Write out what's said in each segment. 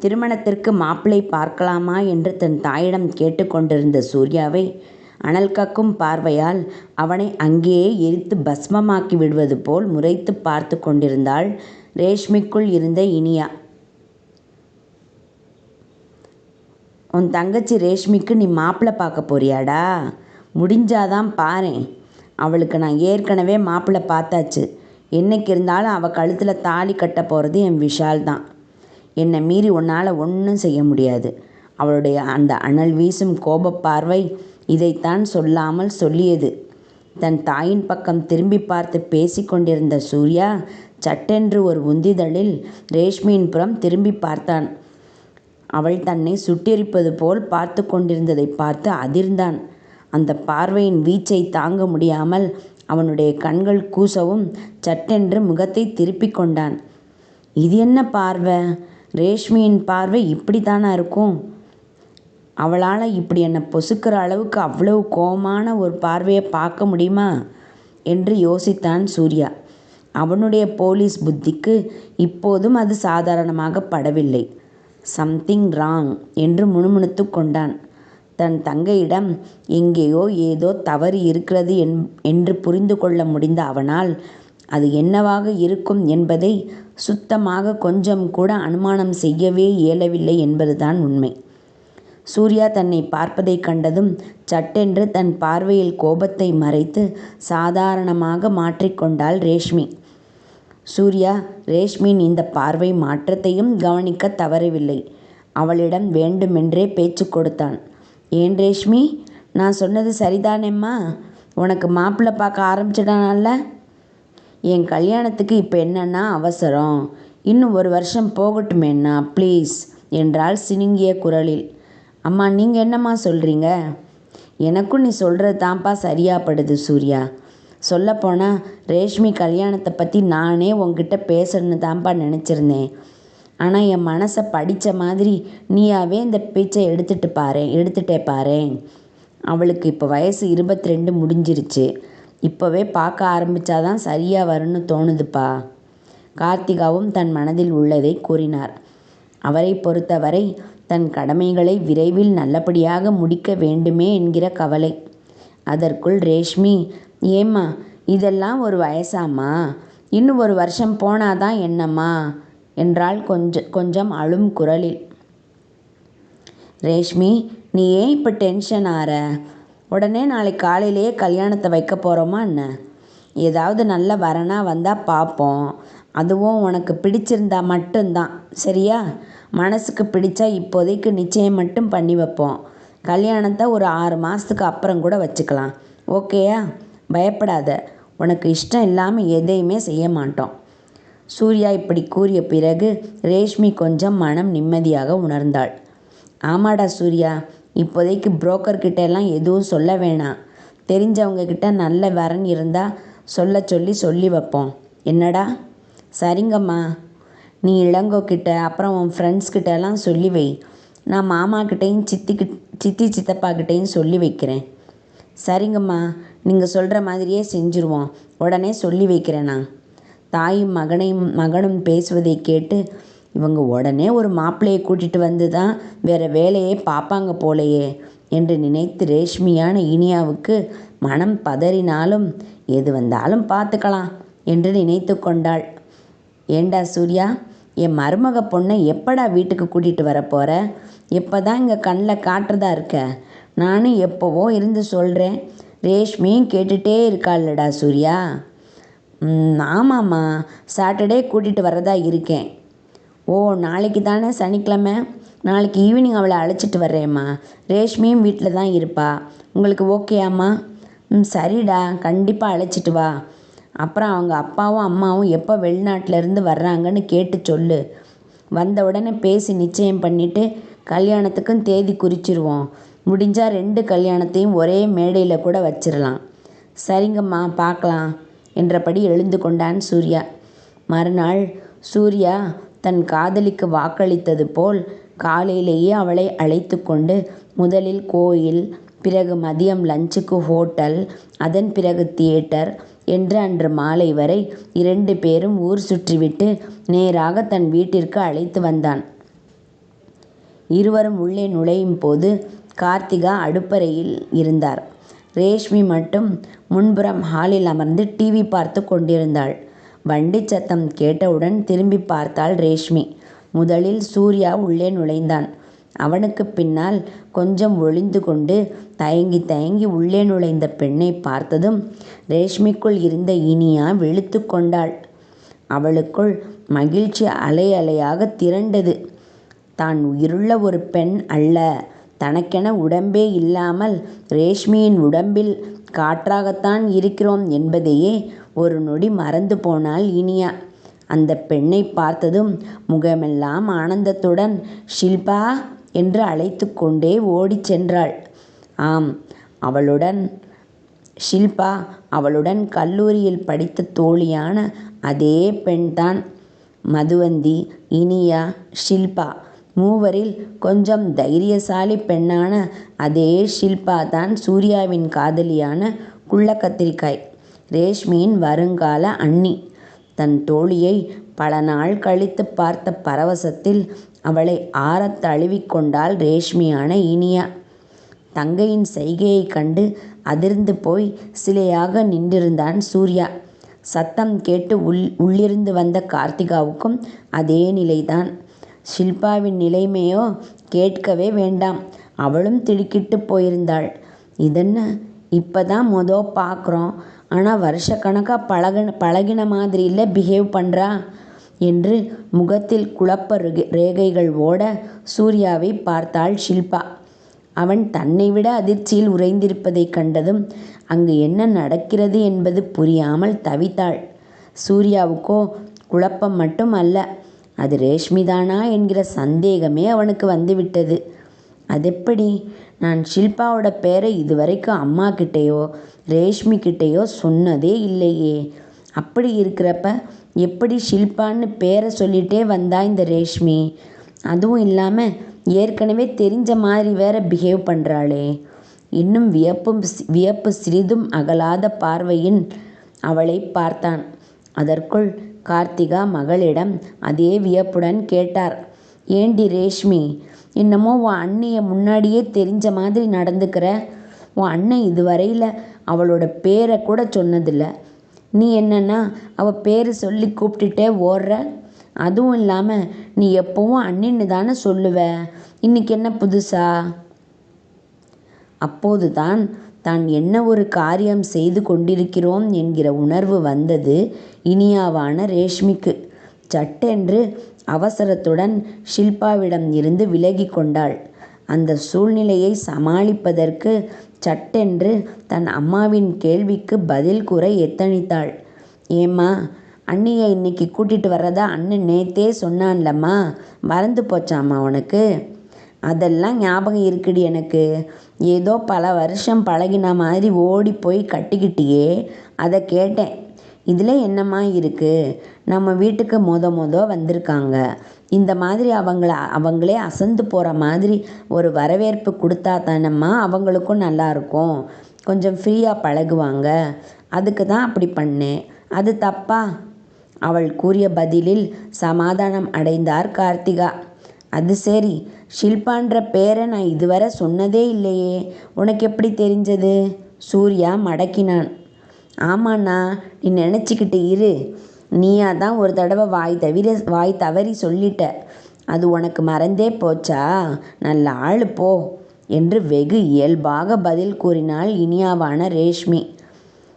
திருமணத்திற்கு மாப்பிள்ளை பார்க்கலாமா என்று தன் தாயிடம் கேட்டுக்கொண்டிருந்த சூர்யாவை அனல் கக்கும் பார்வையால் அவனை அங்கேயே எரித்து பஸ்மமாக்கி விடுவது போல் முறைத்து பார்த்து கொண்டிருந்தாள் ரேஷ்மிக்குள் இருந்த இனியா. உன் தங்கச்சி ரேஷ்மிக்கு நீ மாப்பிள்ளை பார்க்க போறியாடா? முடிஞ்சாதான் பாரேன். அவளுக்கு நான் ஏற்கனவே மாப்பிள்ளை பார்த்தாச்சு. என்னைக்கு இருந்தாலும் அவள் கழுத்தில் தாலி கட்ட போகிறது என் விஷால் தான் என்னை மீறி உன்னால் ஒன்றும் செய்ய முடியாது. அவளுடைய அந்த அனல் வீசும் கோபப் பார்வை இதைத்தான் சொல்லாமல் சொல்லியது. தன் தாயின் பக்கம் திரும்பி பார்த்து பேசிக்கொண்டிருந்த சூர்யா சட்டென்று ஒரு உந்திதழில் ரேஷ்மியின் புறம் திரும்பி பார்த்தான். அவள் தன்னை சுட்டெரிப்பது போல் பார்த்து கொண்டிருந்ததை பார்த்து அதிர்ந்தான். அந்த பார்வையின் வீச்சை தாங்க முடியாமல் அவனுடைய கண்கள் கூசவும் சட்டென்று முகத்தை திருப்பிக் கொண்டான். இது என்ன பார்வை? ரேஷ்மியின் பார்வை இப்படி தானா இருக்கும்? அவளால் இப்படி என்னை பொசுக்கிற அளவுக்கு அவ்வளவு கோபமான ஒரு பார்வையை பார்க்க முடியுமா? என்று யோசித்தான் சூர்யா. அவனுடைய போலீஸ் புத்திக்கு இப்போதும் அது சாதாரணமாக படவில்லை. சம்திங் ராங் என்று முணுமுணுத்து கொண்டான். தன் தங்கையிடம் எங்கேயோ ஏதோ தவறு இருக்கிறது என்று புரிந்து கொள்ள முடிந்த அவனால் அது என்னவாக இருக்கும் என்பதை சுத்தமாக கொஞ்சம் கூட அனுமானம் செய்யவே இயலவில்லை என்பதுதான் உண்மை. சூர்யா தன்னை பார்ப்பதைக் கண்டதும் சட்டென்று தன் பார்வையில் கோபத்தை மறைத்து சாதாரணமாக மாற்றிக்கொண்டாள் ரேஷ்மி. சூர்யா ரேஷ்மியின் இந்த பார்வை மாற்றத்தையும் கவனிக்கத் தவறவில்லை. அவளிடம் வேண்டுமென்றே பேச்சு கொடுத்தான். ஏன் ரேஷ்மி நான் சொன்னது சரிதானேம்மா உனக்கு மாப்பிள்ளை பார்க்க ஆரம்பிச்சிட்டானல்ல என் கல்யாணத்துக்கு இப்போ என்னன்னா அவசரம். இன்னும் ஒரு வருஷம் போகட்டுமேண்ணா ப்ளீஸ் என்றாள் சினுங்கிய குரலில். அம்மா நீங்கள் என்னம்மா சொல்கிறீங்க எனக்கும் நீ சொல்கிறது தான்ப்பா சரியாப்படுது சூர்யா. சொல்லப்போனால் ரேஷ்மி கல்யாணத்தை பற்றி நானே உங்ககிட்ட பேசணுன்னு தான்ப்பா நினச்சிருந்தேன். ஆனால் என் மனசை படித்த மாதிரி நீயாவே இந்த பேச்சை எடுத்துகிட்டு பாரு எடுத்துகிட்டே பாரு அவளுக்கு இப்போ வயசு இருபத்தி ரெண்டு முடிஞ்சிருச்சு. இப்போவே பார்க்க ஆரம்பித்தாதான் சரியாக வரும்னு தோணுதுப்பா. கார்த்திகாவும் தன் மனதில் உள்ளதை கூறினார். அவரை பொறுத்தவரை தன் கடமைகளை விரைவில் நல்லபடியாக முடிக்க வேண்டுமே என்கிற கவலை. அதற்குள் ரேஷ்மி ஏம்மா இதெல்லாம் ஒரு வயசாம்மா. இன்னும் ஒரு வருஷம் போனாதான் என்னம்மா? என்றாள் கொஞ்சம் கொஞ்சம் அழும் குரலில். ரேஷ்மி நீ ஏன் இப்போ டென்ஷன் ஆற? உடனே நாளைக்கு காலையிலேயே கல்யாணத்தை வைக்க போகிறோமா என்ன? ஏதாவது நல்ல வரனாக வந்தால் பார்ப்போம் அதுவும் உனக்கு பிடிச்சிருந்தா மட்டும்தான். சரியா? மனசுக்கு பிடிச்சா இப்போதைக்கு நிச்சயம் மட்டும் பண்ணி வைப்போம். கல்யாணத்தை ஒரு ஆறு மாதத்துக்கு அப்புறம் கூட வச்சுக்கலாம். ஓகேயா? பயப்படாத. உனக்கு இஷ்டம் இல்லாமல் எதையுமே செய்ய மாட்டோம். சூர்யா இப்படி கூறிய பிறகு ரேஷ்மி கொஞ்சம் மனம் நிம்மதியாக உணர்ந்தாள். ஆமாடா சூர்யா இப்போதைக்கு புரோக்கர்கிட்ட எல்லாம் எதுவும் சொல்ல வேணாம். தெரிஞ்சவங்கக்கிட்ட நல்ல வரன் இருந்தால் சொல்ல சொல்லி சொல்லி வைப்போம். என்னடா? சரிங்கம்மா. நீ இளங்கோக்கிட்ட அப்புறம் உன் ஃப்ரெண்ட்ஸ்கிட்ட எல்லாம் சொல்லி வை. நான் மாமாக்கிட்டேயும் சித்திக்கு சித்தி சித்தப்பாக்கிட்டேயும் சொல்லி வைக்கிறேன். சரிங்கம்மா. நீங்கள் சொல்கிற மாதிரியே செஞ்சுருவோம். உடனே சொல்லி வைக்கிறேண்ணா தாயும் மகனையும் மகனும் பேசுவதை கேட்டு இவங்க உடனே ஒரு மாப்பிள்ளையை கூட்டிகிட்டு வந்து தான் வேறு வேலையே பார்ப்பாங்க போலையே என்று நினைத்து ரேஷ்மியான இனியாவுக்கு மனம் பதறினாலும் எது வந்தாலும் பார்த்துக்கலாம் என்று நினைத்து கொண்டாள். ஏண்டா சூர்யா என் மருமக பொண்ணை எப்படா வீட்டுக்கு கூட்டிகிட்டு வரப்போகிற இப்போ தான் இங்கே கண்ணில் காட்டுறதா இருக்க? நானும் எப்போவோ இருந்து சொல்கிறேன் ரேஷ்மியும் கேட்டுகிட்டே இருக்காள்லடா சூர்யா. ஆமாம்மா. சாட்டர்டே கூட்டிகிட்டு வரதா இருக்கேன். ஓ நாளைக்கு தானே சனிக்கிழமை. நாளைக்கு ஈவினிங் அவளை அழைச்சிட்டு வர்றேம்மா. ரேஷ்மியும் வீட்டில் தான் இருப்பா. உங்களுக்கு ஓகேயாம்மா ம் சரிடா. கண்டிப்பாக அழைச்சிட்டு வா. அப்புறம் அவங்க அப்பாவும் அம்மாவும் எப்போ வெளிநாட்டிலேருந்து வர்றாங்கன்னு கேட்டு சொல்லு. வந்த உடனே பேசி நிச்சயம் பண்ணிவிட்டு கல்யாணத்துக்கும் தேதி குறிச்சிருவோம். முடிஞ்சால் ரெண்டு கல்யாணத்தையும் ஒரே மேடையில் கூட வச்சிடலாம் சரிங்கம்மா பார்க்கலாம் என்றபடி எழுந்து கொண்டான் சூர்யா. மறுநாள் சூர்யா தன் காதலிக்கு வாக்களித்தது போல் காலையிலேயே அவளை அழைத்து கொண்டு முதலில் கோயில் பிறகு மதியம் லஞ்சுக்கு ஹோட்டல் அதன் பிறகு தியேட்டர் என்று அன்று மாலை வரை இரண்டு பேரும் ஊர் சுற்றிவிட்டு நேராக தன் வீட்டிற்கு அழைத்து வந்தான். இருவரும் உள்ளே நுழையும் போது கார்த்திகா அடுப்பறையில் இருந்தார். ரேஷ்மி மட்டும் முன்புறம் ஹாலில் அமர்ந்து டிவி பார்த்து கொண்டிருந்தாள். வண்டி சத்தம் கேட்டவுடன் திரும்பி பார்த்தாள் ரேஷ்மி. முதலில் சூர்யா உள்ளே நுழைந்தான். அவனுக்கு பின்னால் கொஞ்சம் ஒளிந்து கொண்டு தயங்கி தயங்கி உள்ளே நுழைந்த பெண்ணை பார்த்ததும் ரேஷ்மிக்குள் இருந்த இனியா வெளுத்து கொண்டாள். அவளுக்குள் மகிழ்ச்சி அலை அலையாக திரண்டது. தான் உயிருள்ள ஒரு பெண் அல்ல. தனக்கென உடம்பே இல்லாமல் ரேஷ்மியின் உடம்பில் காற்றாகத்தான் இருக்கிறோம் என்பதையே ஒரு நொடி மறந்து போனாள் இனியா. அந்த பெண்ணை பார்த்ததும் முகமெல்லாம் ஆனந்தத்துடன் ஷில்பா என்று அழைத்து கொண்டே ஓடிச் சென்றாள். ஆம் அவளுடன் ஷில்பா அவளுடன் கல்லூரியில் படித்த தோழியான அதே பெண்தான். மதுவந்தி இனியா ஷில்பா மூவரில் கொஞ்சம் தைரியசாலி பெண்ணான அதே ஷில்பா தான் சூர்யாவின் காதலியான குள்ள கத்திரிக்காய் ரேஷ்மியின் வருங்கால அண்ணி. தன் தோழியை பல நாள் கழித்து பார்த்த பரவசத்தில் அவளை ஆறத் தழுவிக்கொண்டாள் ரேஷ்மியான இனியா. தங்கையின் செய்கையைக் கண்டு அதிர்ந்து போய் சிலையாக நின்றிருந்தான் சூர்யா. சத்தம் கேட்டு உள் உள்ளிருந்து வந்த கார்த்திகாவுக்கும் அதே நிலைதான். ஷில்பாவின் நிலைமையோ கேட்கவே வேண்டாம். அவளும் திடுக்கிட்டு போயிருந்தாள். இதென்ன? இப்பதான் மொத பார்க்குறோம் ஆனால் வருஷக்கணக்காக பழகின பழகின மாதிரி இல்லை பிஹேவ் பண்ணுறா என்று முகத்தில் குழப்ப ரேகைகள் ஓட சூர்யாவை பார்த்தாள் ஷில்பா. அவன் தன்னை விட அதிர்ச்சியில் உறைந்திருப்பதைக் கண்டதும் அங்கு என்ன நடக்கிறது என்பது புரியாமல் தவித்தாள். சூர்யாவுக்கோ குழப்பம் மட்டும் அல்ல அது ரேஷ்மிதானா என்கிற சந்தேகமே அவனுக்கு வந்துவிட்டது. அதெப்படி? நான் ஷில்பாவோட பேரை இதுவரைக்கும் அம்மா கிட்டேயோ ரேஷ்மி கிட்டேயோ சொன்னதே இல்லையே. அப்படி இருக்கிறப்ப எப்படி ஷில்பான்னு பேரை சொல்லிட்டே வந்தா இந்த ரேஷ்மி? அதுவும் இல்லாமல் ஏற்கனவே தெரிஞ்ச மாதிரி வேற பிஹேவ் பண்ணுறாளே இன்னும் வியப்பும் வியப்பு சிறிதும் அகலாத பார்வையின் அவளை பார்த்தான். அதற்குள் கார்த்திகா மகளிடம் அதே வியப்புடன் கேட்டார். ஏண்டி ரேஷ்மி என்னமோ உன் அண்ணியை முன்னாடியே தெரிஞ்ச மாதிரி நடந்துக்கிற உன் அண்ணன் இதுவரையில் அவளோட பேரை கூட சொன்னதில்லை. நீ என்னன்னா அவள் பேர் சொல்லி கூப்பிட்டுட்டே ஓடுற? அதுவும் இல்லாமல் நீ எப்போவும் அண்ணின்னு தானே சொல்லுவ. இன்னைக்கு என்ன புதுசா? அப்போது தான் தான் என்ன ஒரு காரியம் செய்து கொண்டிருக்கிறோம் என்கிற உணர்வு வந்தது இனியாவான ரேஷ்மிக்கு. சட்டென்று அவசரத்துடன் ஷில்பாவிடம் இருந்து விலகி கொண்டாள். அந்த சூழ்நிலையை சமாளிப்பதற்கு சட்டென்று தன் அம்மாவின் கேள்விக்கு பதில் கூற எத்தனித்தாள் ஏம்மா அண்ணியை இன்னைக்கு கூட்டிகிட்டு வர்றதா அண்ணன் நேத்தே சொன்னான்லம்மா மறந்து போச்சாம்மா உனக்கு? அதெல்லாம் ஞாபகம் இருக்குடி எனக்கு. ஏதோ பல வருஷம் பழகின மாதிரி ஓடி போய் கட்டிக்கிட்டியே அதை கேட்டேன். இதில் என்னம்மா இருக்குது நம்ம வீட்டுக்கு மொத மொத வந்திருக்காங்க. இந்த மாதிரி அவங்கள அவங்களே அசந்து போகிற மாதிரி ஒரு வரவேற்பு கொடுத்தா தானம்மா அவங்களுக்கும் நல்லாயிருக்கும் கொஞ்சம் ஃப்ரீயாக பழகுவாங்க. அதுக்கு தான் அப்படி பண்ணேன். அது தப்பா? அவள் கூறிய பதிலில் சமாதானம் அடைந்தார் கார்த்திகா. அது சரி. ஷில்பான்ற பேரை நான் இதுவரை சொன்னதே இல்லையே. உனக்கு எப்படி தெரிஞ்சது? சூர்யா மடக்கினான். ஆமாண்ணா நீ நினச்சிக்கிட்டு இரு. நீயா தான் ஒரு தடவை வாய் தவிர வாய் தவறி சொல்லிட்ட. அது உனக்கு மறந்தே போச்சா? நல்ல ஆள் போ என்று வெகு இயல்பாக பதில் கூறினாள் இனியாவான ரேஷ்மி.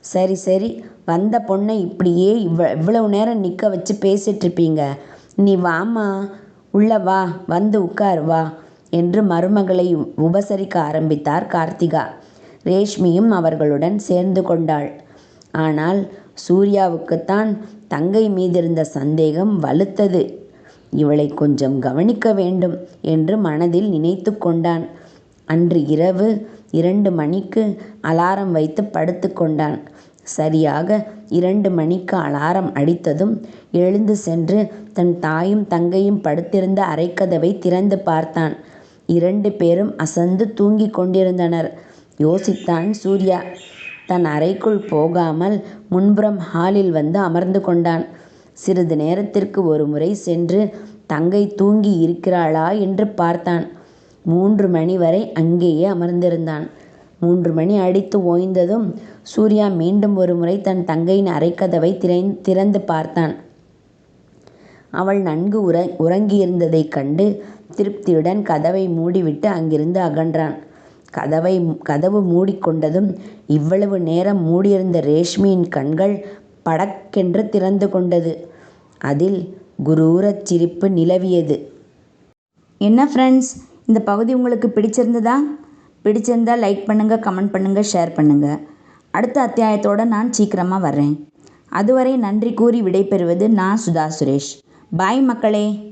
சரி சரி வந்த பொண்ணை இப்படியே இவ் இவ்வளவு நேரம் நிற்க வச்சு பேசிட்டு இருப்பீங்க. நீ வாமா உள்ள வா வந்து உட்கார் வா என்று மருமகளை உபசரிக்க ஆரம்பித்தார் கார்த்திகா. ரேஷ்மியும் அவர்களுடன் சேர்ந்து கொண்டாள். ஆனால் சூர்யாவுக்குத்தான் தங்கை மீதிருந்த சந்தேகம் வலுத்தது இவளை கொஞ்சம் கவனிக்க வேண்டும் என்று மனதில் நினைத்து கொண்டான். அன்று இரவு இரண்டு மணிக்கு அலாரம் வைத்து படுத்துக் கொண்டான். சரியாக இரண்டு மணிக்கு அலாரம் அடித்ததும் எழுந்து சென்று தன் தாயும் தங்கையும் படுத்திருந்த அறைக்கதவைத் திறந்து பார்த்தான். இரண்டு பேரும் அசந்து தூங்கிக் கொண்டிருந்தனர். யோசித்தான் சூர்யா. தன் அறைக்குள் போகாமல் முன்புறம் ஹாலில் வந்து அமர்ந்து கொண்டான். சிறிது நேரத்திற்கு ஒருமுறை சென்று தங்கை தூங்கி இருக்கிறாளா என்று பார்த்தான். மூன்று மணி வரை அங்கேயே அமர்ந்திருந்தான். மூன்று மணி அடித்து ஓய்ந்ததும் சூர்யா மீண்டும் ஒருமுறை தன் தங்கையின் அறைக்கதவைத் திறந்து பார்த்தான். அவள் நன்கு உறங்கியிருந்ததைக் கண்டு திருப்தியுடன் கதவை மூடிவிட்டு அங்கிருந்து அகன்றான். கதவை கதவு மூடிக்கொண்டதும் இவ்வளவு நேரம் மூடியிருந்த ரேஷ்மியின் கண்கள் படக்கென்று திறந்து கொண்டது. அதில் குரூரச் சிரிப்பு நிலவியது. என்ன ஃப்ரெண்ட்ஸ் இந்த பகுதி உங்களுக்கு பிடிச்சிருந்ததா? பிடிச்சிருந்தா லைக் பண்ணுங்க கமெண்ட் பண்ணுங்க ஷேர் பண்ணுங்க. அடுத்த அத்தியாயத்தோட நான் சீக்கிரமா வர்றேன். அதுவரை நன்றி கூறி விடைபெறுவது நான் சுதா சுரேஷ். பாய் மக்களே